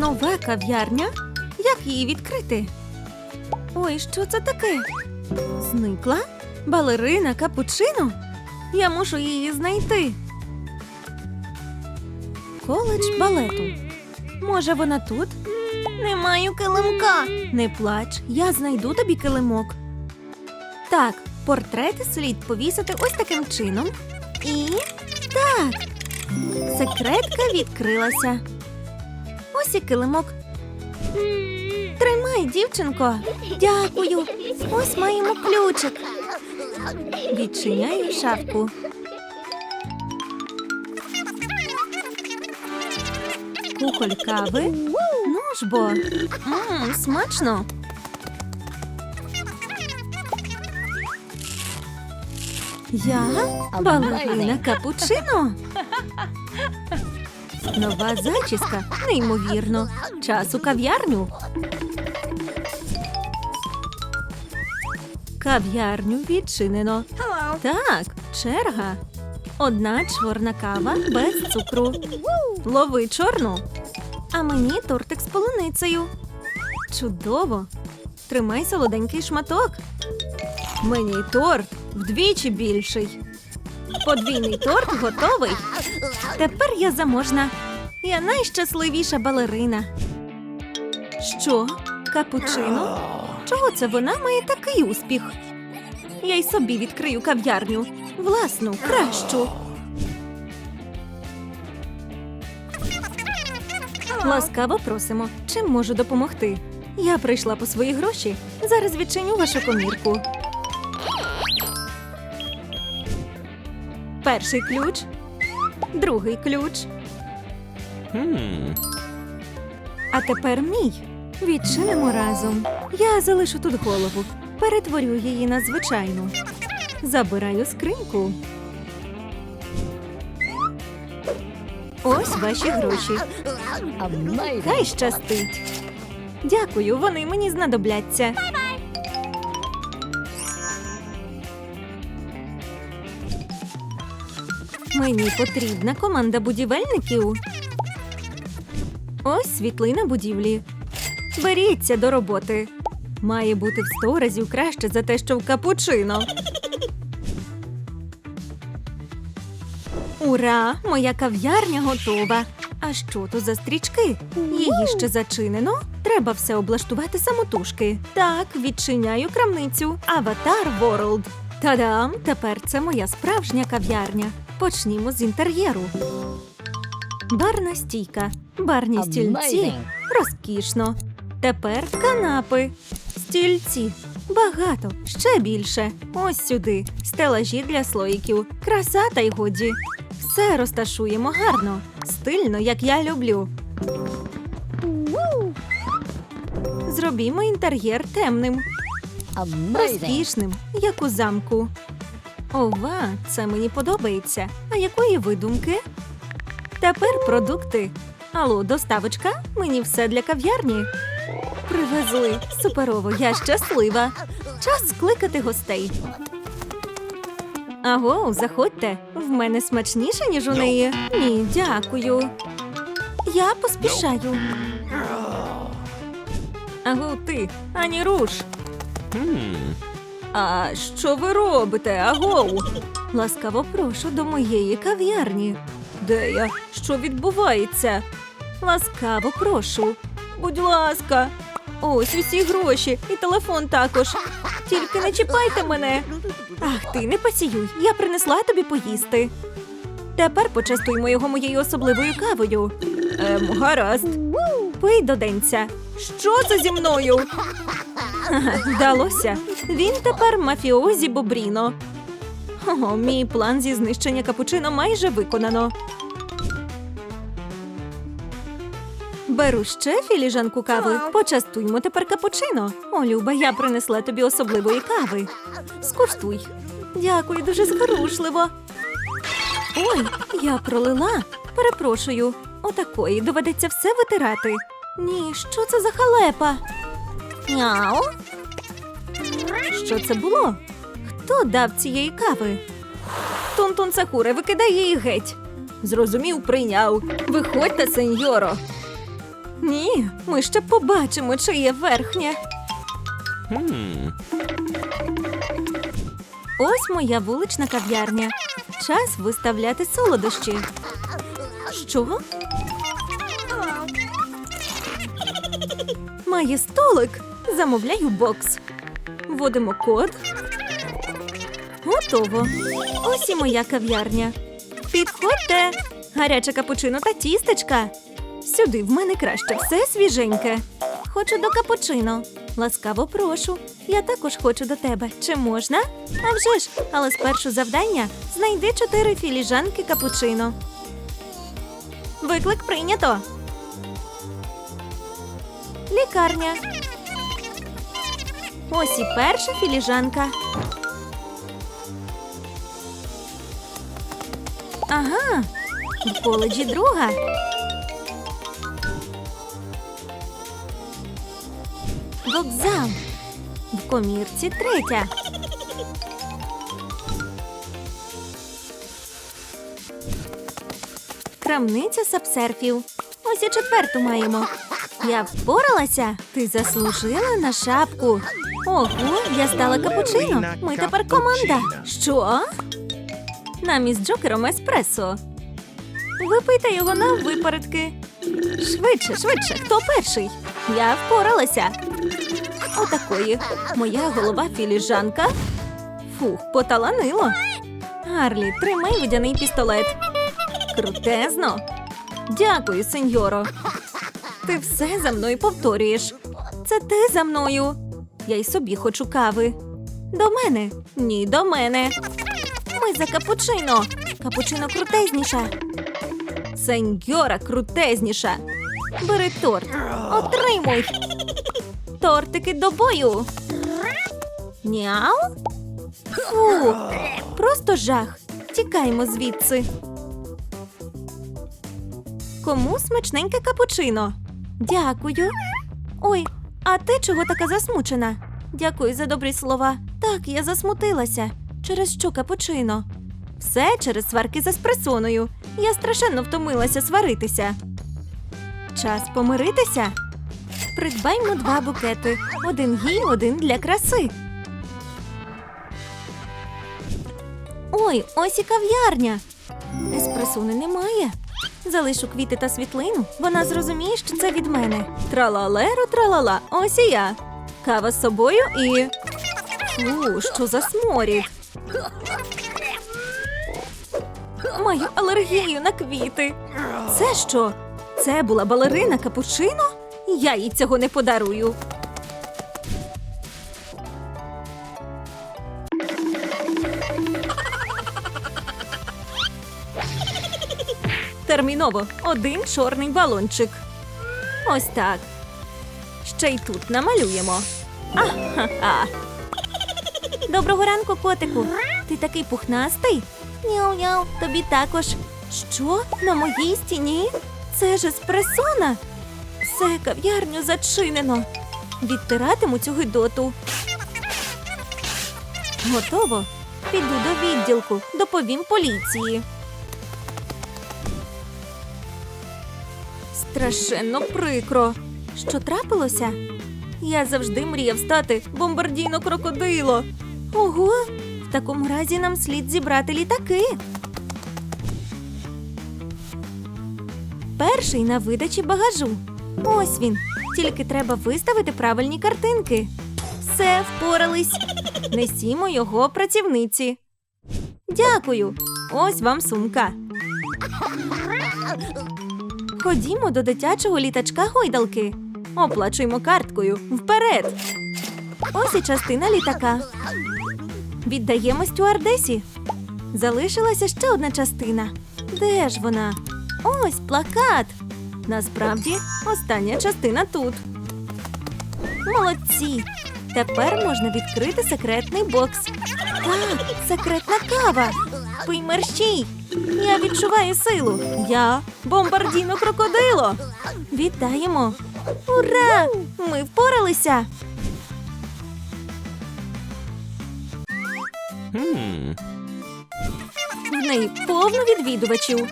Нова кав'ярня? Як її відкрити? Ой, що це таке? Зникла? Балерина капучино? Я мушу її знайти. Коледж балету. Може, вона тут? Не маю килимка. Не плач, я знайду тобі килимок. Так, портрети слід повісити ось таким чином. І так. Секретка відкрилася. Ось килимок. Тримай, дівчинко. Дякую. Ось маємо ключик. Відчиняю шафку. Кухоль кави. Ну ж смачно. Я балерина капучино. Нова зачіска. Неймовірно. Час у кав'ярню. Кав'ярню відчинено. Так, черга. Одна чорна кава без цукру. Лови чорну. А мені тортик з полуницею. Чудово. Тримай солоденький шматок. Мені торт вдвічі більший. Подвійний торт готовий. Тепер я заможна. Я найщасливіша балерина. Що? Капучино? Чого це вона має такий успіх? Я й собі відкрию кав'ярню. Власну, кращу. Ласкаво просимо. Чим можу допомогти? Я прийшла по свої гроші. Зараз відчиню вашу комірку. Перший ключ, другий ключ, а тепер мій. Відчинимо разом. Я залишу тут голову, перетворю її на звичайну. Забираю скриньку. Ось ваші гроші. Хай щастить. Дякую, вони мені знадобляться. Мені потрібна команда будівельників. Ось світлина будівлі. Беріться до роботи. Має бути в сто разів краще за те, що в капучино. Ура! Моя кав'ярня готова. А що то за стрічки? Її ще зачинено. Треба все облаштувати самотужки. Так, відчиняю крамницю. Аватар Ворлд. Та-дам! Тепер це моя справжня кав'ярня. Почнімо з інтер'єру. Барна стійка, барні стільці. Розкішно. Тепер канапи, стільці. Багато, ще більше. Ось сюди. Стелажі для слоїків. Краса та й годі. Все розташуємо гарно, стильно, як я люблю. Зробімо інтер'єр темним, розкішним, як у замку. Ова, це мені подобається. А якої видумки? Тепер продукти. Алло, доставочка? Мені все для кав'ярні. Привезли. Суперово, я щаслива. Час скликати гостей. Аго, заходьте. В мене смачніше, ніж у неї. Ні, дякую. Я поспішаю. Аго, ти, ані руш. А що ви робите, агоу? Ласкаво прошу до моєї кав'ярні. Де я? Що відбувається? Ласкаво прошу. Будь ласка. Ось усі гроші і телефон також. Тільки не чіпайте мене. Ах ти, не пасіюй, я принесла тобі поїсти. Тепер почастуймо його моєю особливою кавою. Ем, гаразд. Пий доденця. Що це зі мною? Вдалося. Він тепер мафіозі Бобріно. О, мій план зі знищення капучино майже виконано. Беру ще філіжанку кави. Почастуймо тепер капучино. О, Люба, я принесла тобі особливої кави. Скуштуй. Дякую, дуже зворушливо. Ой, я пролила. Перепрошую. Отакої доведеться все витирати. Ні, що це за халепа? Няу. Що це було? Хто дав цієї кави? Тун-тун Сакуре, викидай її геть. Зрозумів, прийняв. Виходьте, сеньоро. Ні, ми ще побачимо, чи є верхнє. Hmm. Ось моя вулична кав'ярня. Час виставляти солодощі. Що? Має столик. Замовляю бокс. Вводимо код. Готово. Ось і моя кав'ярня. Підходьте. Гаряче капучино та тістечка. Сюди в мене краще все свіженьке. Хочу до капучино. Ласкаво прошу. Я також хочу до тебе. Чи можна? А вже ж, але спершу завдання знайди чотири філіжанки капучино. Виклик прийнято. Лікарня. Ось і перша філіжанка. Ага. В коледжі друга. Вокзал. В комірці третя. Крамниця сапсерфів. Ось і четверту маємо. Я впоралася. Ти заслужила на шапку. Ого, я стала капучино. Ми тепер команда. Що? Нам із Джокером еспресо. Випийте його на випередки. Швидше, швидше, хто перший? Я впоралася. Отакої. Моя голова філіжанка. Фух, поталанило. Гарлі, тримай водяний пістолет. Крутезно. Дякую, сеньоро. Ти все за мною повторюєш. Це ти за мною. Я й собі хочу кави. До мене. Ні, до мене. Ми за капучино. Капучино крутезніша. Сеньора крутезніша. Бери торт. Отримуй. Тортики до бою. Няу? Фу, просто жах. Тікаємо звідси. Кому смачненьке капучино? Дякую. Ой, а ти чого така засмучена? Дякую за добрі слова. Так, я засмутилася. Через що капучино? Все через сварки з еспресоною. Я страшенно втомилася сваритися. Час помиритися. Придбаймо два букети. Один їй, один для краси. Ой, ось і кав'ярня. Еспресони немає. Залишу квіти та світлину. Вона зрозуміє, що це від мене. Тралалеро, тралала, ось і я. Кава з собою і. Фу, що за сморід. Маю алергію на квіти. Це що? Це була балерина капучино? Я їй цього не подарую. Терміново один чорний балончик. Ось так. Ще й тут намалюємо. Аха-ха. Доброго ранку, котику. Ти такий пухнастий? Няу-няу, тобі також. Що? На моїй стіні? Це ж еспресона. Все, кав'ярню зачинено. Відтиратиму цю гидоту. Готово. Піду до відділку, доповім поліції. Страшенно прикро. Що трапилося? Я завжди мріяв стати бомбардійно крокодило. Ого, в такому разі нам слід зібрати літаки. Перший на видачі багажу. Ось він. Тільки треба виставити правильні картинки. Все, впорались. Несімо його працівниці. Дякую. Ось вам сумка. Ходімо до дитячого літачка гойдалки. Оплачуємо карткою. Вперед. Ось і частина літака. Віддаємо стюардесі. Залишилася ще одна частина. Де ж вона? Ось плакат. Насправді, остання частина тут. Молодці. Тепер можна відкрити секретний бокс. Так, секретна кава. Пий мерщій. Я відчуваю силу. Я бомбардійно крокодило. Вітаємо. Ура! Ми впоралися. В неї повно відвідувачів.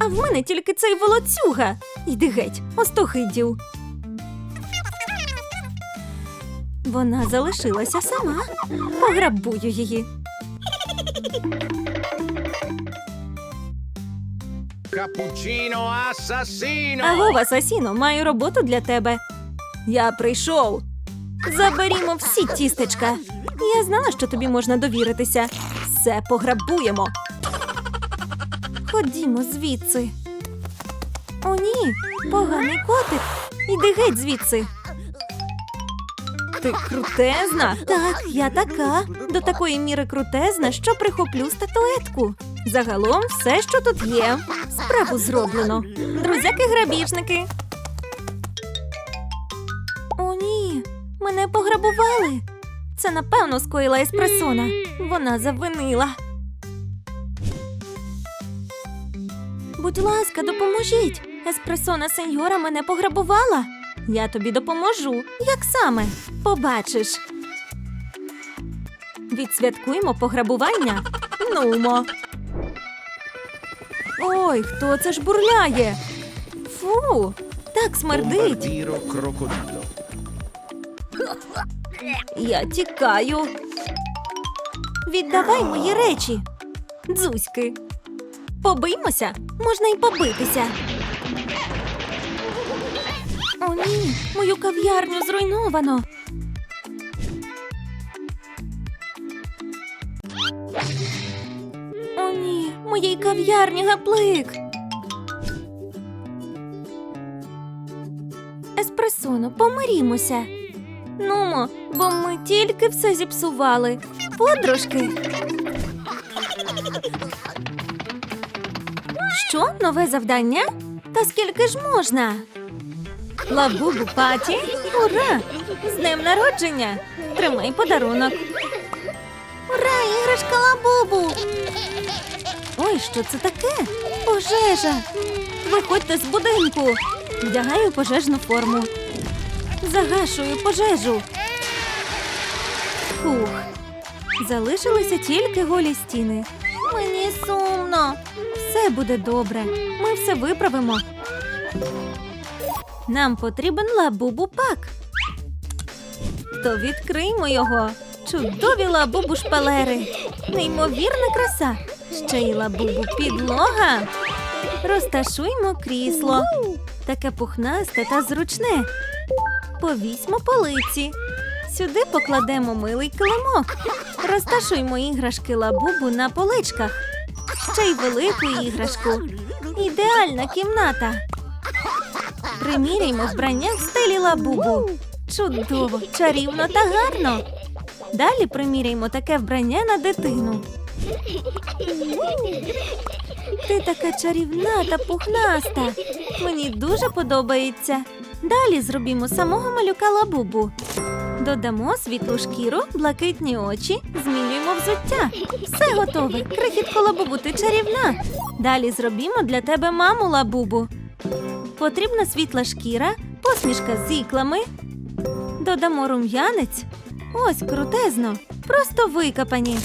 А в мене тільки цей волоцюга. Йди геть, остохидів. Вона залишилася сама. Пограбую її. Cappuccino assassino! Агов, асасіно, маю роботу для тебе. Я прийшов. Заберімо всі тістечка. Я знала, що тобі можна довіритися. Все пограбуємо. Ходімо звідси. О, ні, поганий котик. Іди геть звідси. Ти крутезна? Так, я така. До такої міри крутезна, що прихоплю статуетку. Загалом все, що тут є. Справу зроблено. Друзяки-грабіжники. О, ні, мене пограбували. Це напевно скоїла еспресона. Вона завинила. Будь ласка, допоможіть. Еспресона сеньора мене пограбувала. Я тобі допоможу. Як саме? Побачиш. Відсвяткуємо пограбування. Нумо. Ой, хто це ж бурляє? Фу, так смердить. Я тікаю. Віддавай мої речі. Дзузьки. Побиймося, можна й побитися. О, ні, мою кав'ярню зруйновано. Кав'ярні гаплик. Еспресоно, помирімося. Нумо, бо ми тільки все зіпсували. Подружки. Що, нове завдання? Та скільки ж можна? Лабубу паті? Ура! З днем народження! Тримай подарунок. Ура, іграшка лабубу! Ой, що це таке? Пожежа! Виходьте з будинку! Вдягаю пожежну форму. Загашую пожежу. Фух. Залишилися тільки голі стіни. Мені сумно. Все буде добре. Ми все виправимо. Нам потрібен лабубу пак. То відкриймо його. Чудові лабубу шпалери. Неймовірна краса. Ще й лабубу підлога. Розташуймо крісло. Таке пухнасте та зручне. Повісьмо полиці. Сюди покладемо милий килимок. Розташуймо іграшки лабубу на поличках. Ще й велику іграшку. Ідеальна кімната. Приміряймо вбрання в стилі лабубу. Чудово, чарівно та гарно. Далі приміряймо таке вбрання на дитину. Ти така чарівна та пухнаста. Мені дуже подобається. Далі зробімо самого малюка лабубу. Додамо світлу шкіру, блакитні очі, змінюємо взуття. Все готове. Крихітко лабубу, ти чарівна. Далі зробімо для тебе маму лабубу. Потрібна світла шкіра, посмішка з іклами. Додамо рум'янець. Ось крутезно. Просто викопані.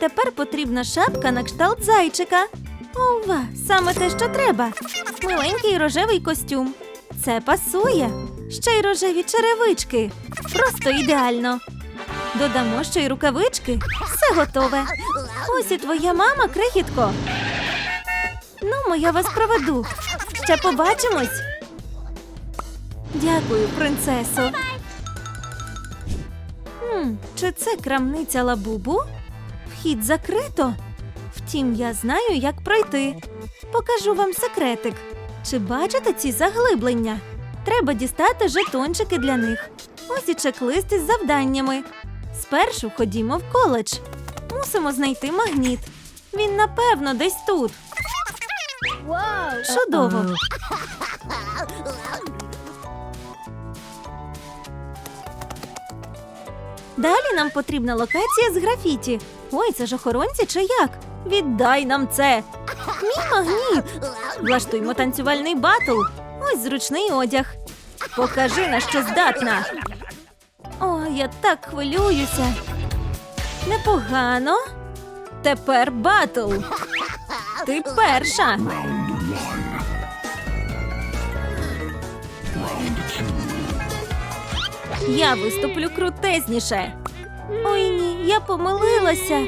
Тепер потрібна шапка на кшталт зайчика. Ова, саме те, що треба. Миленький рожевий костюм. Це пасує. Ще й рожеві черевички. Просто ідеально. Додамо ще й рукавички. Все готове. Ось і твоя мама, крихітко. Ну, я вас проведу. Ще побачимось. Дякую, принцесо. Чи це крамниця лабубу? Вхід закрито. Втім, я знаю, як пройти. Покажу вам секретик. Чи бачите ці заглиблення? Треба дістати жетончики для них. Ось і чек-лист із завданнями. Спершу ходімо в коледж. Мусимо знайти магніт. Він напевно десь тут. Чудово. Далі нам потрібна локація з графіті. Ой, це ж охоронці чи як? Віддай нам це. Мій магніт. Влаштуймо танцювальний батл. Ось зручний одяг. Покажи, на що здатна. О, я так хвилююся. Непогано. Тепер батл. Ти перша. Я виступлю крутезніше. Ой ні, я помилилася.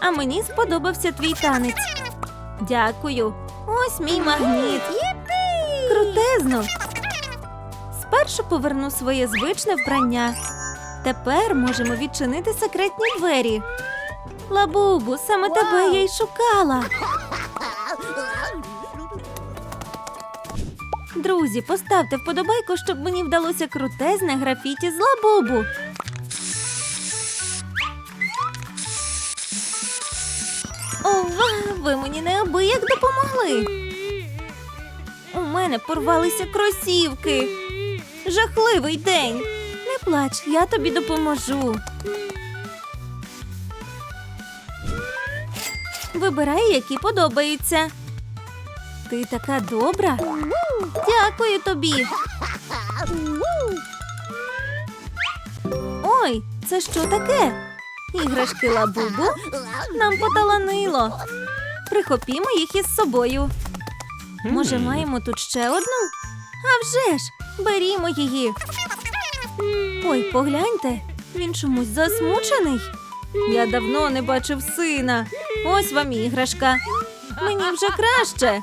А мені сподобався твій танець. Дякую. Ось мій магніт. Крутезно. Спершу поверну своє звичне вбрання. Тепер можемо відчинити секретні двері. Лабубу, саме тебе я й шукала. Друзі, поставте вподобайку, щоб мені вдалося крутезне графіті з лабубу. Ви мені неабияк допомогли. У мене порвалися кросівки. Жахливий день. Не плач, я тобі допоможу. Вибирай, які подобаються. Ти така добра. Дякую тобі. Ой, це що таке? Іграшки лабубу? Нам поталанило. Прихопімо їх із собою. Може, маємо тут ще одну? А вже ж, берімо її. Ой, погляньте, він чомусь засмучений. Я давно не бачив сина. Ось вам іграшка. Мені вже краще.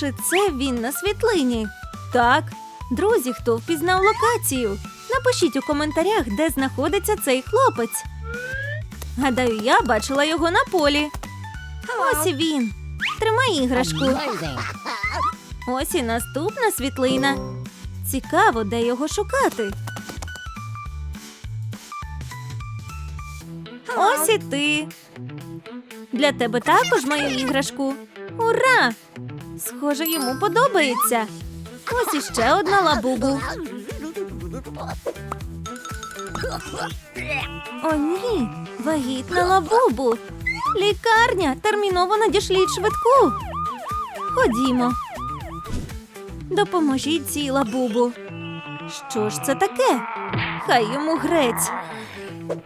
Чи це він на світлині? Так. Друзі, хто впізнав локацію? Напишіть у коментарях, де знаходиться цей хлопець. Гадаю, я бачила його на полі. Ось і він. Тримай іграшку. Ось і наступна світлина. Цікаво, де його шукати. Ось і ти. Для тебе також маю іграшку. Ура! Схоже, йому подобається. Ось іще одна лабубу. О, ні, вагітна лабубу. Лікарня, терміново надішліть швидку. Ходімо. Допоможіть цій лабубу. Що ж це таке? Хай йому грець.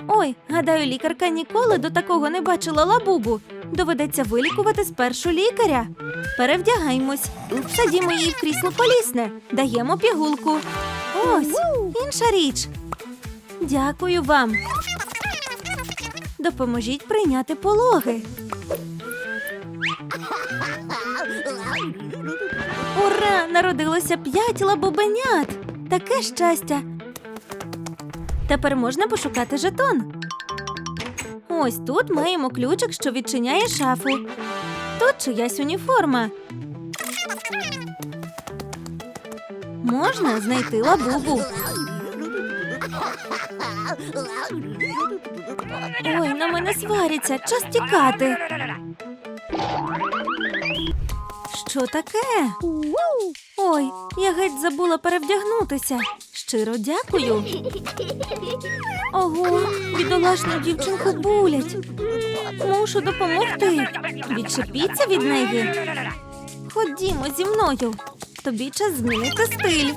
Ой, гадаю, лікарка ніколи до такого не бачила лабубу. Доведеться вилікувати спершу лікаря. Перевдягаємось. Садімо її в крісло колісне, даємо пігулку. Ось інша річ. Дякую вам. Допоможіть прийняти пологи. Ура! Народилося п'ять лабубенят! Таке щастя. Тепер можна пошукати жетон. Ось тут маємо ключик, що відчиняє шафу. Тут чиясь уніформа. Можна знайти лабубу. Ой, на мене сваряться. Час тікати. Що таке? Ой, я геть забула перевдягнутися. Щиро дякую. Ого, бідолашну дівчинку булять. Мушу допомогти. Відчепіться від неї. Ходімо зі мною. Тобі час змінити стиль.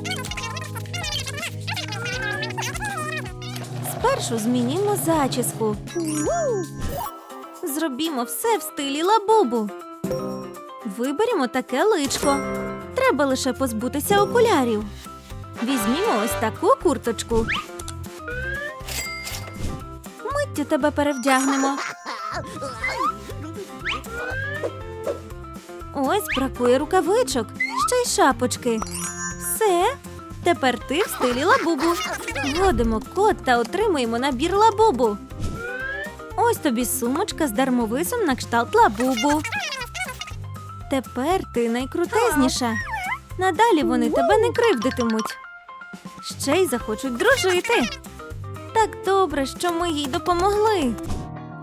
Спершу змінімо зачіску. Зробімо все в стилі лабубу. Виберемо таке личко. Треба лише позбутися окулярів. Візьмімо ось таку курточку. Миттю тебе перевдягнемо. Ось бракує рукавичок, ще й шапочки. Тепер ти в стилі лабубу. Вводимо код та отримуємо набір лабубу. Ось тобі сумочка з дармовисом на кшталт лабубу. Тепер ти найкрутезніша. Надалі вони тебе не кривдитимуть. Ще й захочуть дружити. Так добре, що ми їй допомогли.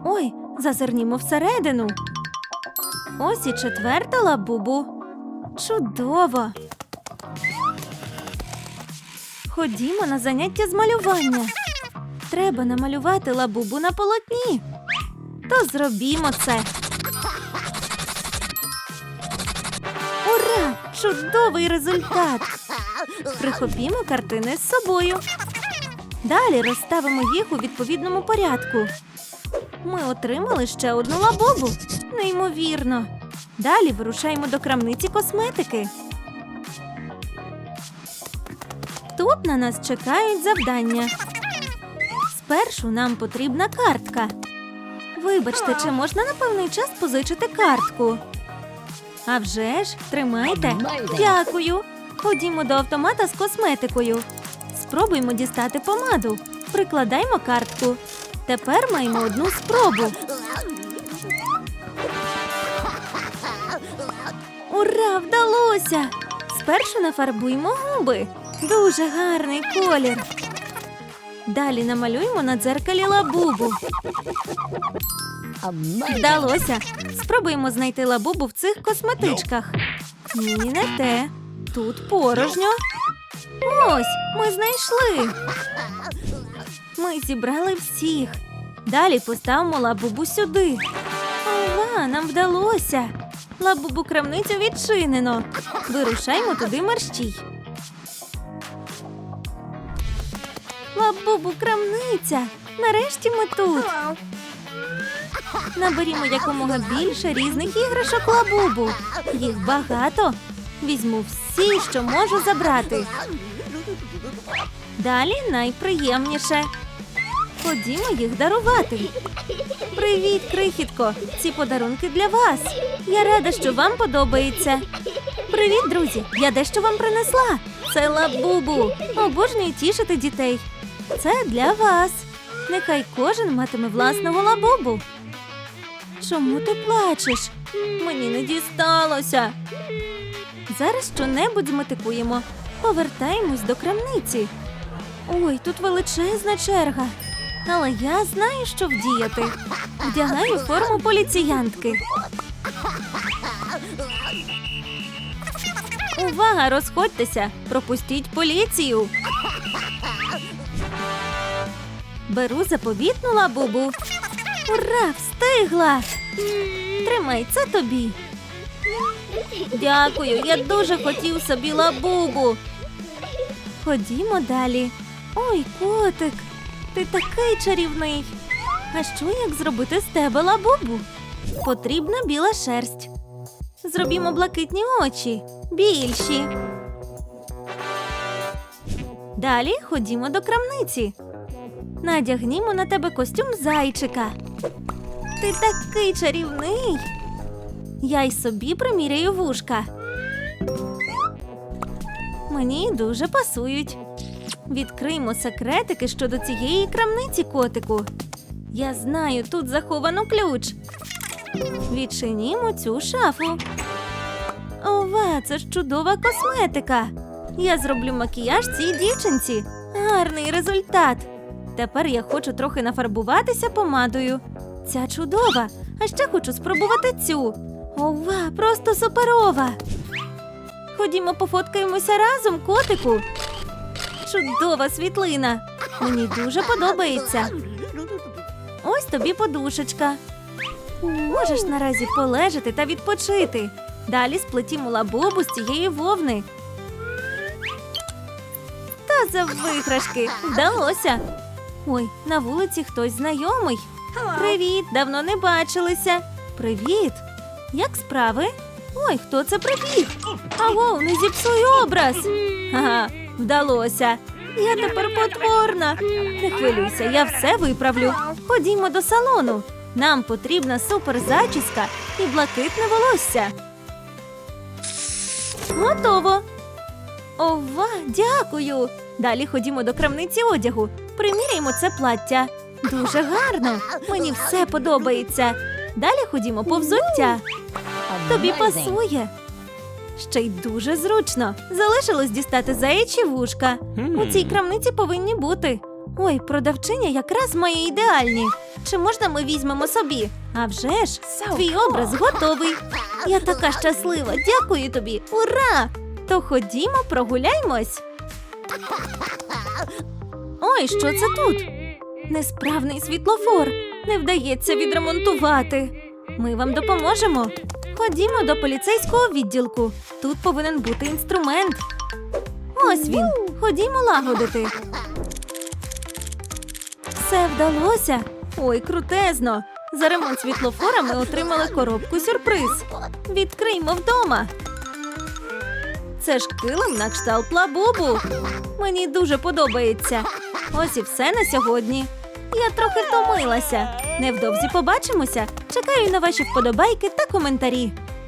Ой, зазирнімо всередину. Ось і четверта лабубу. Чудово. Ходімо на заняття з малювання. Треба намалювати лабубу на полотні. То зробімо це. Ура! Чудовий результат! Прихопімо картини з собою. Далі розставимо їх у відповідному порядку. Ми отримали ще одну лабубу. Неймовірно. Далі вирушаємо до крамниці косметики. Тут на нас чекають завдання. Спершу нам потрібна картка. Вибачте, чи можна на певний час позичити картку? А вже ж, тримайте. Дякую. Ходімо до автомата з косметикою. Спробуймо дістати помаду. Прикладаймо картку. Тепер маємо одну спробу. Ура, вдалося! Спершу нафарбуємо губи. Дуже гарний колір. Далі намалюємо на дзеркалі лабубу. Вдалося. Спробуємо знайти лабубу в цих косметичках. Ні, не те. Тут порожньо. Ось, ми знайшли. Ми зібрали всіх. Далі поставимо лабубу сюди. Ова, нам вдалося. Лабубу крамницю відчинено. Вирушаймо туди мерщій. Лабубу крамниця. Нарешті ми тут. Наберімо якомога більше різних іграшок лабубу. Їх багато. Візьму всі, що можу забрати. Далі найприємніше. Ходімо їх дарувати. Привіт, крихітко! Ці подарунки для вас. Я рада, що вам подобається. Привіт, друзі! Я дещо вам принесла. Це лабубу. Обожнюю тішити дітей. Це для вас. Нехай кожен матиме власного лабубу. Чому ти плачеш? Мені не дісталося. Зараз щонебудь зметикуємо. Повертаємось до крамниці. Ой, тут величезна черга. Але я знаю, що вдіяти. Вдягаю форму поліціянтки. Увага, розходьтеся! Пропустіть поліцію. Беру заповітну лабубу. Ура, встигла! Тримай це тобі. Дякую, я дуже хотів собі лабубу. Ходімо далі. Ой, котик, ти такий чарівний. А що як зробити з тебе лабубу? Потрібна біла шерсть. Зробімо блакитні очі, більші. Далі ходімо до крамниці. Надягнімо на тебе костюм зайчика. Ти такий чарівний. Я й собі приміряю вушка. Мені дуже пасують. Відкриймо секретики щодо цієї крамниці котику. Я знаю, тут заховано ключ. Відчинімо цю шафу. Ова, це ж чудова косметика. Я зроблю макіяж цій дівчинці. Гарний результат. Тепер я хочу трохи нафарбуватися помадою. Ця чудова. А ще хочу спробувати цю. Ова, просто суперова. Ходімо пофоткаємося разом, котику. Чудова світлина. Мені дуже подобається. Ось тобі подушечка. Можеш наразі полежати та відпочити. Далі сплетімо лабобу з цієї вовни. За виграшки вдалося. Ой, на вулиці хтось знайомий. Привіт, давно не бачилися. Привіт. Як справи? Ой, хто це прибіг? Аго, не зіпсуй образ. Ага, вдалося. Я тепер потворна. Не хвилюйся, я все виправлю. Ходімо до салону. Нам потрібна суперзачіска і блакитне волосся. Готово. Ова, дякую. Далі ходімо до крамниці одягу. Приміряємо це плаття. Дуже гарно. Мені все подобається. Далі ходімо по взуття. Тобі пасує. Ще й дуже зручно. Залишилось дістати заячі вушка. У цій крамниці повинні бути. Ой, продавчиня якраз має ідеальні. Чи можна ми візьмемо собі? А вже ж, твій образ готовий. Я така щаслива. Дякую тобі. Ура! То ходімо, прогуляймось. Ой, що це тут? Несправний світлофор. Не вдається відремонтувати. Ми вам допоможемо. Ходімо до поліцейського відділку. Тут повинен бути інструмент. Ось він. Ходімо лагодити. Все вдалося. Ой, крутезно. За ремонт світлофора ми отримали коробку сюрприз. Відкриймо вдома. Це ж килим на кшталт лабубу. Мені дуже подобається. Ось і все на сьогодні. Я трохи втомилася. Невдовзі побачимося. Чекаю на ваші вподобайки та коментарі.